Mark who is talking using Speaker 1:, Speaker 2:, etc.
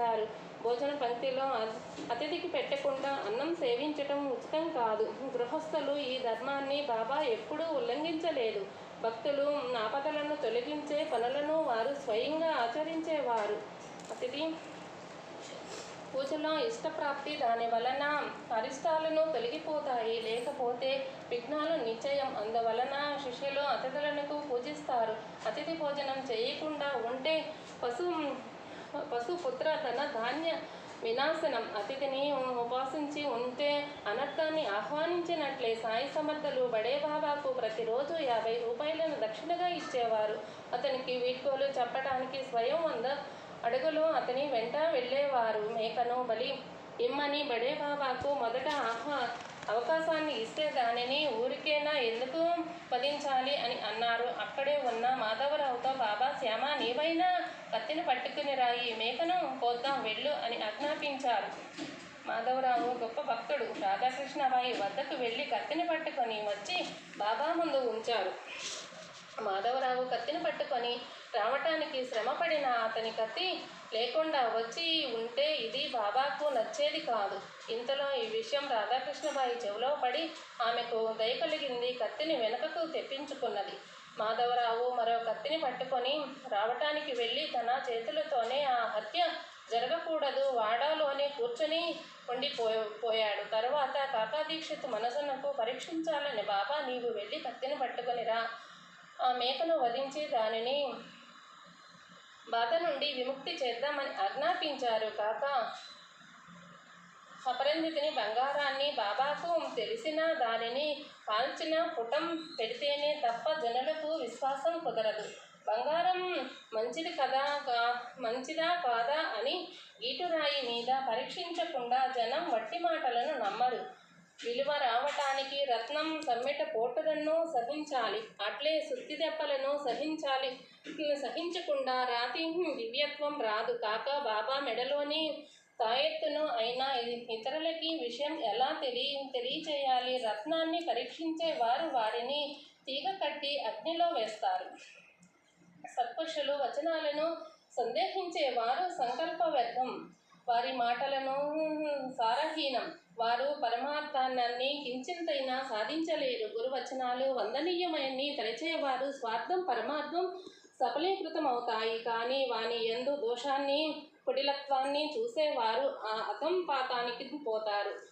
Speaker 1: చేశారు. భోజన పంక్తిలో అతిథికి పెట్టకుండా అన్నం సేవించటం ఉచితం కాదు. గృహస్థులు ఈ ధర్మాన్ని బాబా ఎప్పుడూ ఉల్లంఘించలేదు. భక్తులు ఆపదలను తొలగించే పనులను వారు స్వయంగా ఆచరించేవారు. అతిథి పూజలో ఇష్టప్రాప్తి దాని వలన అరిష్టాలను తొలగిపోతాయి. లేకపోతే విఘ్నాలు నిశ్చయం. అందువలన శిష్యులు అతిథులకు పూజిస్తారు. అతిథి భోజనం చేయకుండా ఉంటే పశు పశుపుత్ర తన ధాన్య వినాశనం. అతిథిని ఉపాసించి ఉంటే అనర్థాన్ని ఆహ్వానించినట్లే సాయి సమర్థులు బడే బాబాకు ప్రతిరోజు యాభై రూపాయలను దక్షిణగా ఇచ్చేవారు. అతనికి వీడ్కోలు చెప్పడానికి స్వయం వంద అడుగులు అతని వెంట వెళ్ళేవారు. మేకను బలి ఇమ్మని బడే బాబాకు మొదట ఆహ్వా అవకాశాన్ని ఇస్తే దానిని ఊరికేనా ఫలించాలి అని అన్నారు. అక్కడే ఉన్న మాధవరావుతో బాబా శ్యామ నీవైనా కత్తిని పట్టుకుని రాయి మేకను కోద్దాం వెళ్ళు అని ఆజ్ఞాపించారు. మాధవరావు గొప్ప భక్తుడు. రాధాకృష్ణబాయి వద్దకు వెళ్ళి కత్తిని పట్టుకొని వచ్చి బాబా ముందు ఉంచారు. మాధవరావు కత్తిని పట్టుకొని రావటానికి శ్రమపడిన అతని కత్తి లేకుండా వచ్చి ఉంటే ఇది బాబాకు నచ్చేది కాదు. ఇంతలో ఈ విషయం రాధాకృష్ణబాయి చెవిలో పడి ఆమెకు దయ కలిగింది కత్తిని వెనుకకు తెప్పించుకున్నది. మాధవరావు మరో కత్తిని పట్టుకొని రావటానికి వెళ్ళి తన చేతులతోనే ఆ హత్య జరగకూడదు వాడాలోనే కూర్చొని ఉండిపో పోయాడు. తర్వాత కాకాదీక్షిత్ మనసునకు పరీక్షించాలని బాబా నీవు వెళ్ళి కత్తిని పట్టుకొనిరా ఆ మేకను వధించి దానిని బాధ నుండి విముక్తి చేద్దామని ఆజ్ఞాపించారు. కాక అపరంజితిని బంగారాన్ని బాబాకు తెలిసిన దానిని కాల్చిన పుటం పెడితేనే తప్ప జనులకు విశ్వాసం కుదరదు. బంగారం మంచిది కదా కా మంచిదా కాదా అని గీటురాయి మీద పరీక్షించకుండా జనం వట్టి మాటలను నమ్మరు. విలువ రావటానికి రత్నం సమ్మెట పోటులను సహించాలి. అట్లే శుద్ధి దెబ్బలను సహించాలి. సహించకుండా రాతి దివ్యత్వం రాదు. కాక బాబా మెడలోని తాయెత్తును అయినా ఇతరులకి విషయం ఎలా తెలియ తెలియచేయాలి? రత్నాన్ని పరీక్షించే వారు వారిని తీగ కట్టి అగ్నిలో వేస్తారు. సత్పురుషులు వచనాలను సందేహించేవారు సంకల్ప వ్యర్థం. వారి మాటలను సారహీనం వారు పరమార్థాన్ని కించింతైనా సాధించలేరు. గురువచనాలు వందనీయమయన్ని తలచేవారు స్వార్థం పరమార్థం సఫలీకృతం అవుతాయి కానీ వాని ఎందు దోషాన్ని కుటిలత్వాన్ని చూసేవారు. ఆ అధంపాతానికి పోతారు.